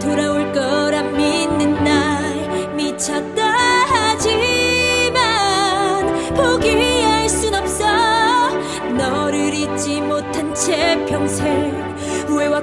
돌아올 거라 믿는 날 미쳤다 하지만 포기할 순 없어. 너를 잊지 못한 채 평생 후회와